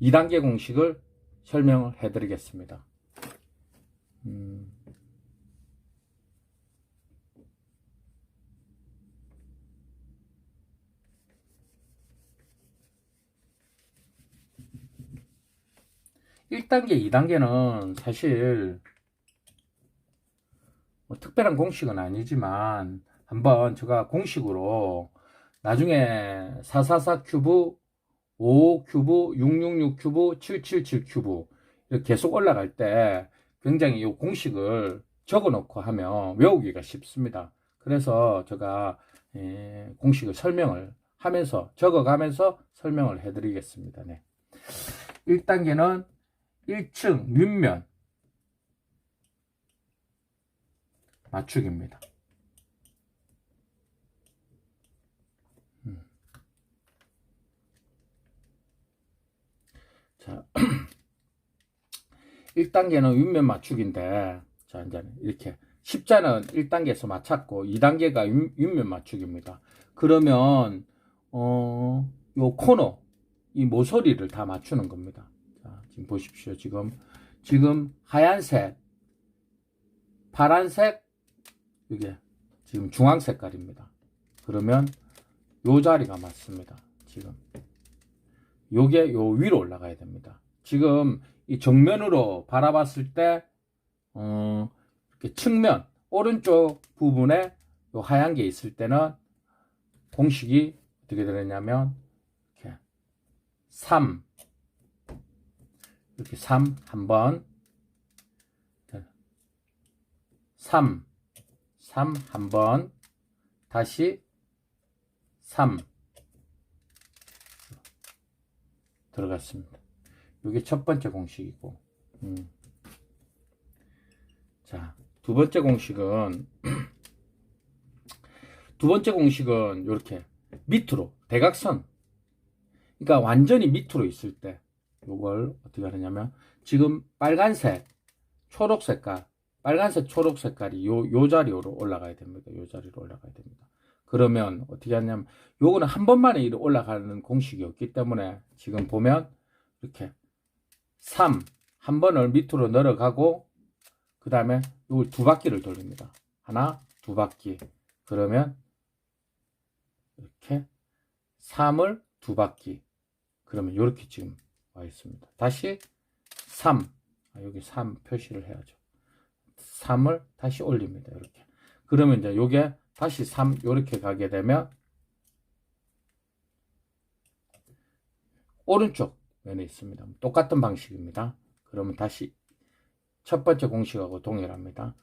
2단계 공식을 설명을 해드리겠습니다. 음, 1단계, 2단계는 사실 뭐 특별한 공식은 아니지만 한번 제가 공식으로 나중에 444 큐브, 5 큐브, 666 큐브, 777 큐브 이렇게 계속 올라갈 때 굉장히 이 공식을 적어 놓고 하면 외우기가 쉽습니다. 그래서 제가 예, 공식을 설명을 하면서 적어가면서 설명을 해드리겠습니다. 네. 1단계는 1층 윗면 맞추기입니다. 음. 자, 1단계는 윗면 맞추기인데, 자, 이제 이렇게 십자는 1단계에서 맞췄고, 2단계가 윗, 윗면 맞추기입니다. 그러면, 어, 요 코너, 이 모서리를 다 맞추는 겁니다. 자, 지금 보십시오. 지금, 지금 하얀색, 파란색, 이게 지금 중앙 색깔입니다. 그러면 요 자리가 맞습니다. 지금. 요게 요 위로 올라가야 됩니다. 지금 이 정면으로 바라봤을 때, 어, 이렇게 측면, 오른쪽 부분에 요 하얀 게 있을 때는 공식이 어떻게 되느냐면, 이렇게 3, 이렇게 3, 한 번, 3, 3, 한 번, 다시 3, 들어갔습니다. 이게 첫 번째 공식이고, 음. 자, 두 번째 공식은, 두 번째 공식은 이렇게 밑으로, 대각선. 그러니까 완전히 밑으로 있을 때, 요걸 어떻게 하느냐면, 지금 빨간색, 초록 색깔, 빨간색, 초록 색깔이 요, 요 자리로 올라가야 됩니다. 요 자리로 올라가야 됩니다. 그러면 어떻게 하냐면, 요거는 한 번만에 올라가는 공식이었기 때문에 지금 보면 이렇게 3, 한 번을 밑으로 내려가고, 그 다음에 요두 바퀴를 돌립니다. 하나, 두 바퀴. 그러면 이렇게 3을 두 바퀴. 그러면 이렇게 지금 와 있습니다. 다시 3. 아, 여기 3 표시를 해야죠. 3을 다시 올립니다. 이렇게. 그러면 이제 요게 다시 3 이렇게 가게 되면 오른쪽 면에 있습니다. 똑같은 방식입니다. 그러면 다시 첫 번째 공식하고 동일합니다.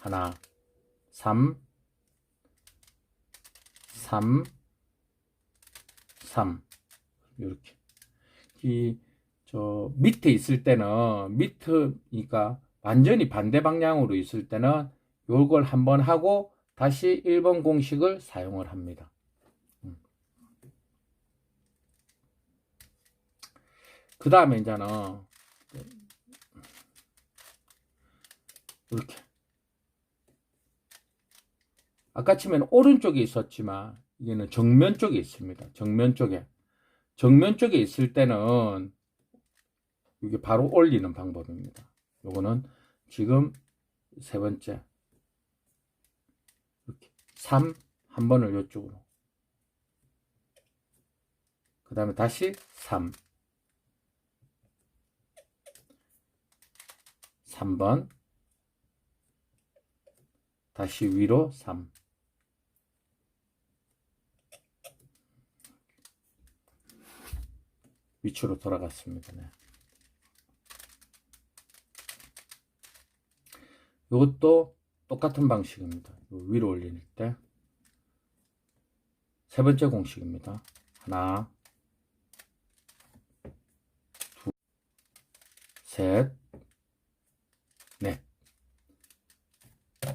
하나, 3, 3, 3 이렇게 이 저 밑에 있을 때는 밑이니까 완전히 반대 방향으로 있을 때는 요걸 한번 하고 다시 1번 공식을 사용을 합니다. 그 다음에 이제는 이렇게. 아까 치면 오른쪽에 있었지만 이게는 정면 쪽에 있습니다. 정면 쪽에. 정면 쪽에 있을 때는 이게 바로 올리는 방법입니다. 요거는 지금 세 번째. 이렇게. 3 한 번을 이쪽으로. 그 다음에 다시 3 3번 다시 위로 3 위치로 돌아갔습니다. 네. 이것도 똑같은 방식입니다. 위로 올릴 때. 세 번째 공식입니다. 하나, 둘, 셋, 넷.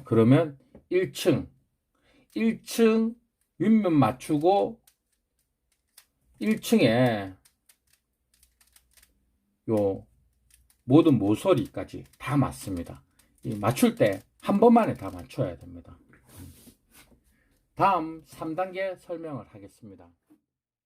그러면 1층, 1층 윗면 맞추고 1층에 요 모든 모서리까지 다 맞습니다. 이 맞출 때 한 번만에 다 맞춰야 됩니다. 다음 3단계 설명을 하겠습니다.